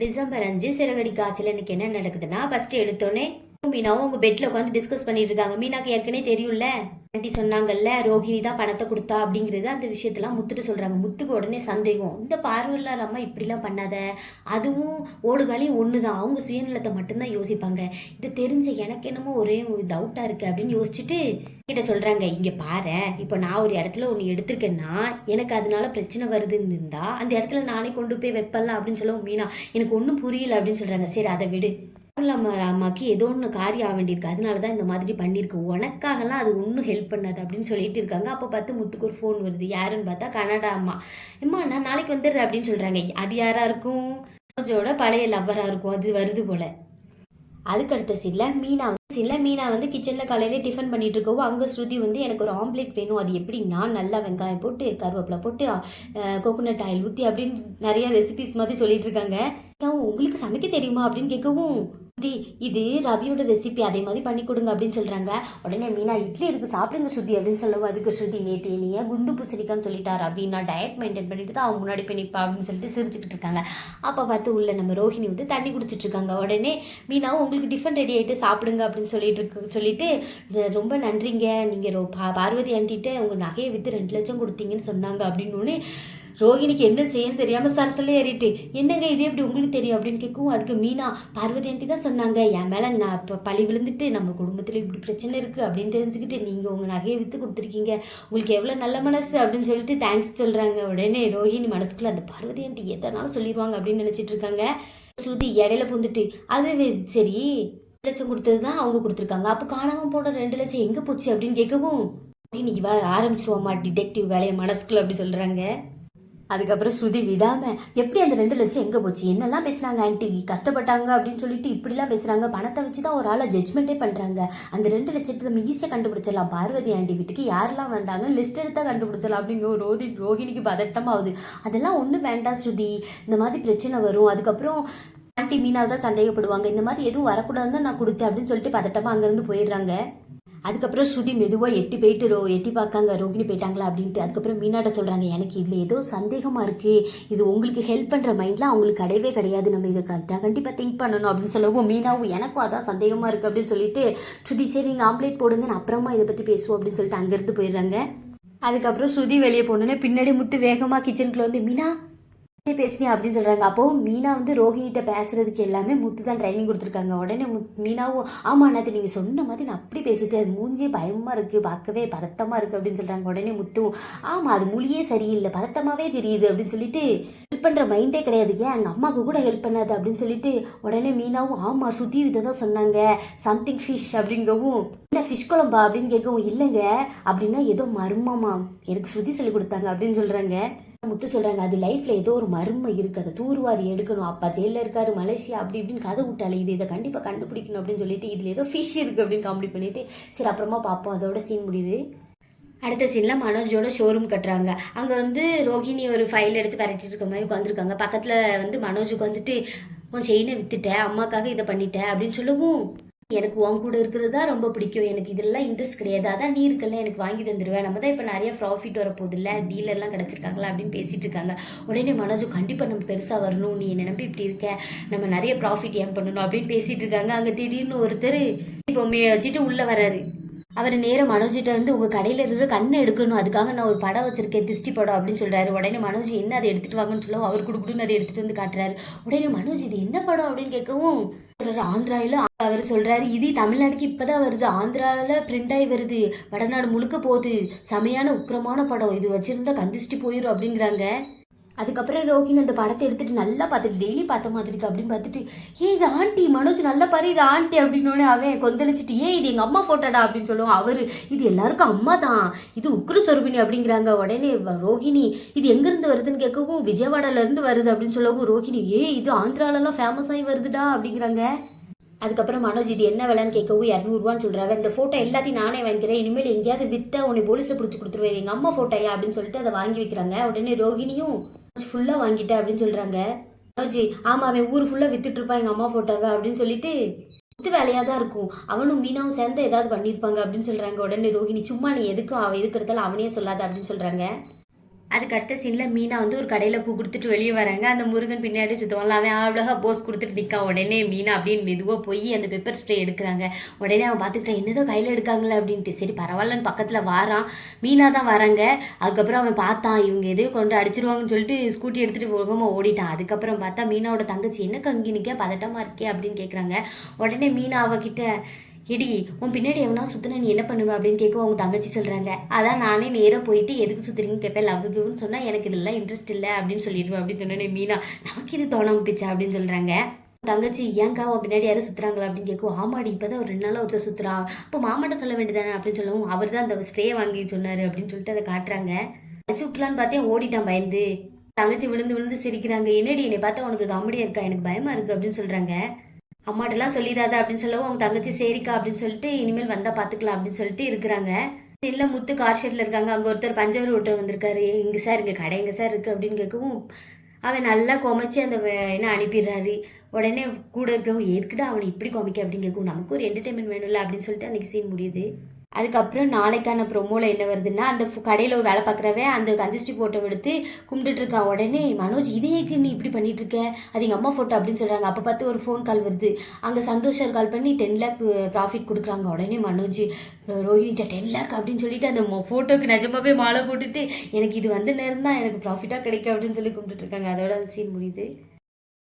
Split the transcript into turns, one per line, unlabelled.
December அஞ்சு சிறகடி காசில் இன்னைக்கு என்ன நடக்குதுன்னா ஃபர்ஸ்ட் எடுத்தோடனே மீனாவும் உங்க பெட்ல உட்காந்து டிஸ்கஸ் பண்ணிட்டு இருக்காங்க. மீனாக்கு ஏற்கனவே தெரியும்ல? ஆண்டி சொன்னாங்கல்ல ரோஹிணி தான் பணத்தை கொடுத்தா அப்படிங்கிறது அந்த விஷயத்தெல்லாம் முத்துட்டு சொல்றாங்க. முத்துக்கு உடனே சந்தேகம். இந்த பார்வையில்லாத அம்மா இப்படிலாம் பண்ணாத. அதுவும் ஓடுகாலையும் ஒன்று தான் அவங்க சுயநலத்தை மட்டும்தான் யோசிப்பாங்க. இது தெரிஞ்ச எனக்கு என்னமோ ஒரே டவுட்டாக இருக்குது அப்படின்னு யோசிச்சுட்டு கிட்ட சொல்கிறாங்க இங்கே பாரு இப்போ நான் ஒரு இடத்துல ஒன்று எடுத்திருக்கேன்னா எனக்கு அதனால பிரச்சனை வருதுன்னு இருந்தால் அந்த இடத்துல நானே கொண்டு போய் வைப்பலாம் அப்படின்னு சொல்லவும் மீனா எனக்கு ஒன்றும் புரியல அப்படின்னு சொல்கிறாங்க சரி அதை விடு. அம்மாக்கு ஏதோ ஒன்று காரியம் ஆக வேண்டியிருக்கு. அதனால தான் இந்த மாதிரி பண்ணியிருக்கு. உனக்காகலாம் அது ஒன்றும் ஹெல்ப் பண்ணாது அப்படின்னு சொல்லிட்டு இருக்காங்க. அப்போ பார்த்து முத்துக்கு ஒரு ஃபோன் வருது. யாருன்னு பார்த்தா கனடா அம்மா. அம்மா நான் நாளைக்கு வந்துடுறேன் அப்படின்னு சொல்கிறாங்க அது யாராக இருக்கும்? மனோஜோட பழைய லவ்வராக இருக்கும். அது வருது போல். அதுக்கு அடுத்த மீனா வந்து சீனில் மீனா வந்து கிச்சனில் காலையில் டிஃபன் பண்ணிட்டு இருக்கவும் அங்கே ஸ்ருதி வந்து எனக்கு ஒரு ஆம்லேட் வேணும். அது எப்படின்னா நல்லா வெங்காயம் போட்டு கருவேப்பிலை போட்டு கோகோனட் ஆயில் ஊற்றி அப்படின்னு நிறைய ரெசிபிஸ் மாதிரி சொல்லிட்டு இருக்காங்க. உங்களுக்கு சமைக்க தெரியுமா? அப்படின்னு கேட்கவும் தி இது ரவியோட ரெசிபி அதே மாதிரி பண்ணி கொடுங்க அப்படின்னு சொல்கிறாங்க உடனே மீனா இட்லி இருக்கு சாப்பிடுங்க ஸ்ருதி அப்படின்னு சொல்லவும் அதுக்கு ஸ்ருதி நேத்தி நீ குண்டு பூசணிக்கான்னு சொல்லிட்டா ரவி? நான் டயட் மெயின்டைன் பண்ணிட்டு தான் அவங்க முன்னாடி போய் நிற்பா அப்படின்னு சொல்லிட்டு சிரிச்சுக்கிட்டு இருக்காங்க. அப்போ பார்த்து உள்ள நம்ம ரோஹிணி வந்து தண்ணி குடிச்சிட்டு இருக்காங்க. உடனே மீனா உங்களுக்கு டிஃபன் ரெடி ஆகிட்டு சாப்பிடுங்க அப்படின்னு சொல்லிட்டு இருக்கு சொல்லிட்டு ரொம்ப நன்றிங்க. நீங்கள் ரோ பா- பார்வதி ஆண்டிட்டு உங்கள் நகையை விற்று ரெண்டு லட்சம் கொடுத்தீங்கன்னு சொன்னாங்க அப்படின்னு ரோஹிணிக்கு என்ன செய்யன்னு தெரியாம சரசலே ஏறிட்டு என்னங்க இது? எப்படி உங்களுக்கு தெரியும்? அப்படின்னு கேட்கவும் அதுக்கு மீனா பார்வதி ஆண்டி தான் சொன்னாங்க. என் மேல நான் இப்போ பழி விழுந்துட்டு நம்ம குடும்பத்துல இப்படி பிரச்சனை இருக்கு. அப்படின்னு தெரிஞ்சுக்கிட்டு நீங்க உங்க நகையை வித்து கொடுத்துருக்கீங்க. உங்களுக்கு எவ்வளவு நல்ல மனசு? அப்படின்னு சொல்லிட்டு தேங்க்ஸ் சொல்றாங்க. உடனே ரோஹிணி மனசுக்குள்ள அந்த பார்வதி ஆண்டி எதனாலும் சொல்லிடுவாங்க அப்படின்னு நினைச்சிட்டு இருக்காங்க. ஸ்ருதி இடையில பூந்துட்டு அதுவே சரி ரெண்டு லட்சம் கொடுத்தது தான் அவங்க கொடுத்துருக்காங்க. அப்போ காணாமல் போன ரெண்டு லட்சம் எங்கே போச்சு? அப்படின்னு கேட்கவும் இன்னைக்கு வா ஆரம்பிச்சிருவோம்மா டிடெக்டிவ் வேலையை மனசுக்குள்ள அப்படி சொல்கிறாங்க அதுக்கப்புறம் ஸ்ருதி விடாமல் எப்படி அந்த ரெண்டு லட்சம் எங்கே போச்சு? என்னெல்லாம் பேசுகிறாங்க ஆன்ட்டி கஷ்டப்பட்டாங்க அப்படின்னு சொல்லிட்டு இப்படிலாம் பேசுகிறாங்க பணத்தை வச்சு தான் ஒரு ஆளை ஜட்மெண்ட்டே பண்ணுறாங்க அந்த ரெண்டு லட்சத்தை நம்ம ஈஸியாக கண்டுபிடிச்சிடலாம். பார்வதி ஆண்டி வீட்டுக்கு யாரெல்லாம் வந்தாங்க? லிஸ்ட் எடுத்தால் கண்டுபிடிச்சிடலாம் அப்படிங்கிற ரோஹி ரோஹிணிக்கு பதட்டமாகுது. அதெல்லாம் ஒன்றும் வேண்டாம் ஸ்ருதி. இந்த மாதிரி பிரச்சனை வரும். அதுக்கப்புறம் ஆண்டி மீனாவை தான் சந்தேகப்படுவாங்க. இந்த மாதிரி எதுவும் வரக்கூடாதுன்னு நான் கொடுத்தேன் அப்படின்னு சொல்லிட்டு பதட்டமாக அங்கேருந்து போயிடுறாங்க. அதுக்கப்புறம் ஸ்ருதி மெதுவாக எட்டி போயிட்டு ரோ எட்டி பார்க்காங்க ரோகிணி போயிட்டாங்களா அப்படின்ட்டு. அதுக்கப்புறம் மீனாட்ட சொல்கிறாங்க எனக்கு இதில் ஏதோ சந்தேகமாக இருக்குது இது உங்களுக்கு ஹெல்ப் பண்ணுற மைண்ட்லாம் அவங்களுக்கு கிடையவே கிடையாது. நம்ம இதை கரெக்டாக கண்டிப்பாக திங்க் பண்ணணும் அப்படின்னு சொல்லவும் மீனாவும் எனக்கும் அதான் சந்தேகமாக இருக்குது அப்படின்னு சொல்லிட்டு ஸ்ருதி சரி நீங்கள் ஆம்லேட் போடுங்க நான் அப்புறமா இதை பற்றி பேசுவோம் அப்படின்னு சொல்லிட்டு அங்கேருந்து போயிடுறாங்க. அதுக்கப்புறம் ஸ்ருதி வெளியே போனோன்னே பின்னாடி முத்து வேகமாக கிச்சனுக்குள்ள வந்து மீனா பேசினேன் அப்படின்னு சொல்கிறாங்க அப்போ மீனா வந்து ரோஹிணிகிட்ட பேசுறதுக்கு எல்லாமே முத்து தான் ட்ரைனிங் கொடுத்துருக்காங்க. உடனே முத் மீனாவும் ஆமாம் நேற்று நீங்கள் சொன்ன மாதிரி நான் அப்படி பேசிட்டேன். அது மூஞ்சியே பயமாக இருக்குது பார்க்கவே பதட்டமாக இருக்குது அப்படின்னு சொல்கிறாங்க உடனே முத்துவும் ஆமாம் அது மொழியே சரியில்லை. பதட்டமாகவே தெரியுது. அப்படின்னு சொல்லிட்டு ஹெல்ப் பண்ணுற மைண்டே கிடையாது. ஏன்? எங்கள் அம்மாவுக்கு கூட ஹெல்ப் பண்ணாது. அப்படின்னு சொல்லிட்டு உடனே மீனாவும் ஆமாம் ஸ்ருதி இதை தான் சொன்னாங்க. சம்திங் ஃபிஷ் அப்படிங்கவும் என்ன ஃபிஷ் குழம்பா? அப்படின்னு கேட்கவும் இல்லைங்க. அப்படின்னா ஏதோ மர்மமா. எனக்கு ஸ்ருதி சொல்லி கொடுத்தாங்க. அப்படின்னு சொல்கிறாங்க முத்து சொல்கிறாங்க அது லைஃப்பில் ஏதோ ஒரு மர்மம் இருக்குது அதை தூர்வாரி எடுக்கணும். அப்பா ஜெயிலில் இருக்காரு மலேசியா அப்படி இப்படின்னு கதை விட்டாலே இது இதை கண்டிப்பாக கண்டுபிடிக்கணும் அப்படின்னு சொல்லிட்டு இதில் ஏதோ ஃபிஷ் இருக்குது அப்படின்னு காமெடி பண்ணிவிட்டு சரி அப்புறமா பார்ப்போம். அதோட சீன் முடியுது. அடுத்த சீனில் மனோஜோட ஷோரூம் கட்டுறாங்க. அங்கே வந்து ரோஹிணி ஒரு ஃபைல் எடுத்து விரட்டிட்டு இருக்க மாதிரி உட்காந்துருக்காங்க பக்கத்தில் வந்து மனோஜுக்கு வந்துட்டு உன் செயினை வித்துட்டேன் அம்மாக்காக இதை பண்ணிட்டேன் அப்படின்னு சொல்லவும் எனக்கு உன் கூட இருக்கிறது தான் ரொம்ப பிடிக்கும். எனக்கு இதெல்லாம் இன்ட்ரெஸ்ட் கிடையாது. அதான் நீ இருக்கல எனக்கு வாங்கி தந்துடுவேன் நம்ம தான் இப்போ நிறைய ப்ராஃபிட் வர இல்லை டீலர்லாம் கிடச்சிருக்காங்களா அப்படின்னு பேசிட்டு இருக்காங்க. உடனே மனோஜ் கண்டிப்பாக நம்ம பெருசாக வரணும். நீ என்னை நம்பி இப்படி இருக்க. நம்ம நிறைய ப்ராஃபிட் ஏன் பண்ணணும் அப்படின்னு பேசிட்டு இருக்காங்க. அங்கே திடீர்னு ஒருத்தர் இப்போ மே வச்சுட்டு உள்ளே வராரு. அவர் நேரம் மனோஜிட்ட வந்து உங்கள் கடையில் இருக்கிற கண்ணை எடுக்கணும். அதுக்காக நான் ஒரு படம் வச்சுருக்கேன். திஷ்டி படம் அப்படின்னு சொல்கிறாரு உடனே மனோஜ் என்ன அதை எடுத்துகிட்டு வாங்கன்னு சொல்லவும் அவர் கொடுக்குன்னு அதை எடுத்துகிட்டு வந்து காட்டுறாரு. உடனே மனோஜ் இது என்ன படம்? அப்படின்னு கேட்கவும் ஆந்திராவில் அவர் சொல்றாரு இது தமிழ்நாட்டுக்கு இப்பதான் வருது. ஆந்திராவில் பிரிண்ட் ஆகி வருது. வடநாடு முழுக்க போகுது. செமையான உக்கிரமான படம். இது வச்சிருந்தா கந்திஷ்டி போயிடும் அப்படிங்கிறாங்க. அதுக்கப்புறம் ரோஹின் அந்த படத்தை எடுத்துட்டு நல்லா பார்த்துட்டு டெய்லி பார்த்த மாதிரி இருக்கு அப்படின்னு பார்த்துட்டு ஏ இது ஆண்டி மனோஜ் நல்லா பாரு இது ஆண்டி அப்படின்னோடனே அவன் கொந்தளிச்சிட்டு ஏ இது எங்கள் அம்மா ஃபோட்டோடா அப்படின்னு சொல்லுவோம் அவர் இது எல்லாருக்கும் அம்மா தான். இது உக்ர சொருபினி அப்படிங்கிறாங்க. உடனே ரோஹிணி இது எங்கேருந்து வருதுன்னு கேட்கவும் விஜயவாடாலேருந்து வருது அப்படின்னு சொல்லவும் ரோஹிணி ஏ இது ஆந்திராலலாம் ஃபேமஸ் ஆகி வருதுடா அப்படிங்கிறாங்க. அதுக்கப்புறம் மனோஜ் இது என்ன விலைன்னு கேட்கவும் இரநூறுவான்னு சொல்கிறாங்க இந்த ஃபோட்டோ எல்லாத்தையும் நானே வாங்கிக்கிறேன். இனிமேல் எங்கேயாவது வித்த உன்னை போலீஸில் பிடிச்சி கொடுத்துருவேன். எங்கள் அம்மா ஃபோட்டோயா அப்படின்னு சொல்லிட்டு அதை வாங்கி வைக்கிறாங்க. உடனே ரோகிணியும் ஃபுல்லாக வாங்கிட்டேன் அப்படின்னு சொல்கிறாங்க மனோஜ் ஆமாம் அவன் ஊர் ஃபுல்லாக வித்துட்ருப்பான் எங்கள் அம்மா ஃபோட்டோவை அப்படின்னு சொல்லிட்டு இது வேலையாக தான் இருக்கும். அவனும் மீனாவும் சேர்ந்து ஏதாவது பண்ணியிருப்பாங்க அப்படின்னு சொல்கிறாங்க உடனே ரோஹிணி சும்மா நீ எதுக்கும் அவன் எதுக்கு எடுத்தாலும் அவனே சொல்லாத அப்படின்னு சொல்கிறாங்க அதுக்கு அடுத்த சீனில் மீனா வந்து ஒரு கடையில் பூ கொடுத்துட்டு வெளியே வராங்க. அந்த முருகன் பின்னாடி சுற்றுவாங்களா அவன் அவ்வளோகா போஸ் கொடுத்துட்டு நிற்கான் உடனே மீனா அப்படின்னு மெதுவாக போய் அந்த பெப்பர் ஸ்ப்ரே எடுக்கிறாங்க. உடனே அவன் பார்த்துக்கிட்டான் என்னதோ கையில் எடுக்காங்களே அப்படின்ட்டு. சரி பரவாயில்லன்னு பக்கத்தில் வாரான். மீனா தான் வராங்க. அதுக்கப்புறம் அவன் பார்த்தான் இவங்க எதையோ கொண்டு அடிச்சிருவாங்கன்னு சொல்லிட்டு ஸ்கூட்டி எடுத்துகிட்டு போகாமல் ஓடிட்டான். அதுக்கப்புறம் பார்த்தா மீனாவோட தங்கச்சி என்ன கங்கி நிற்க பதட்டமாக இருக்கே அப்படின்னு கேட்குறாங்க உடனே மீனா அவகிட்ட இடி உன் பின்னாடி எவனா சுத்தினா நீ என்ன பண்ணுவ அப்படின்னு கேட்க அவங்க தங்கச்சி சொல்கிறாங்க அதான் நானே நேராக போயிட்டு எதுக்கு சுத்துறீங்கன்னு கேட்பேன். லவ் கிவ்னு சொன்னால் எனக்கு இதெல்லாம் இன்ட்ரெஸ்ட் இல்லை அப்படின்னு சொல்லிடுவேன் அப்படின்னு சொன்னேனே மீனா நமக்கு இது தோண பிச்சா அப்படின்னு சொல்கிறாங்க தங்கச்சி ஏங்கா உன் பின்னாடி யாரும் சுத்துறாங்களா அப்படின்னு கேட்கும் ஆமாடி இப்போ தான் ஒரு ரெண்டு நாளாக ஒருத்தர் சுத்துறான். அப்போ மாமாட்ட சொல்ல வேண்டியதானே அப்படின்னு சொல்லவும் அவர் தான் அந்த ஸ்ப்ரே வாங்கி சொன்னார் அப்படின்னு சொல்லிட்டு அதை காட்டுறாங்க. அடிச்சு விட்டலான்னு பார்த்தேன் ஓடிட்டான் பயந்து. தங்கச்சி விழுந்து விழுந்து சிரிக்கிறாங்க. என்னடி என்னை பார்த்தா உனக்கு காமெடியாக இருக்கா? எனக்கு பயமாக இருக்குது அப்படின்னு சொல்கிறாங்க அம்மாட்டெல்லாம் சொல்லிடாத அப்படின்னு சொல்லவும் அவங்க தங்கச்சி சரிக்கா அப்படின்னு சொல்லிட்டு இனிமேல் வந்தால் பார்த்துக்கலாம் அப்படின்னு சொல்லிட்டு இருக்கிறாங்க. இல்லை முத்து கார் ஷெட்டில் இருக்காங்க. அங்கே ஒருத்தர் பஞ்சவர் ஓட்ட வந்திருக்காரு. இங்கே சார் இங்கே கடை எங்கே சார் இருக்குது அப்படின்னு கேட்கவும் அவன் நல்லா குமைச்சு அந்த என்ன அனுப்பிடுறாரு. உடனே கூட இருக்கவங்க எதுக்குடா அவனை இப்படி குமைக்க? அப்படின்னு கேட்கும் நமக்கு ஒரு என்டர்டைன்மெண்ட் வேணும்ல அப்படின்னு சொல்லிட்டு அன்றைக்கி சீன் முடியுது. அதுக்கப்புறம் நாளைக்கான ப்ரொமோவில் என்ன வருதுன்னா அந்த கடையில் ஒரு வேலை பார்க்குறவன் அந்த கந்திஷ்டி ஃபோட்டோ எடுத்து கும்பிட்டுட்டு உடனே மனோஜ் இதேக்கு நீ இப்படி பண்ணிகிட்டு இருக்க? அது எங்கள் அம்மா ஃபோட்டோ அப்படின்னு சொல்கிறாங்க அப்போ பார்த்து ஒரு ஃபோன் கால் வருது. அங்கே சந்தோஷர் கால் பண்ணி டென் லேக் ப்ராஃபிட் கொடுக்குறாங்க. உடனே மனோஜ் ரோஹினிட்ட டென் லேக் அப்படின்னு சொல்லிட்டு அந்த ஃபோட்டோக்கு நிஜமாவே மாலை போட்டுட்டு எனக்கு இது வந்த நேரம் தான் எனக்கு ப்ராஃபிட்டாக கிடைக்கும் அப்படின்னு சொல்லி கும்பிட்டுட்டு இருக்காங்க. அதோட அந்த சீன் முடியுது.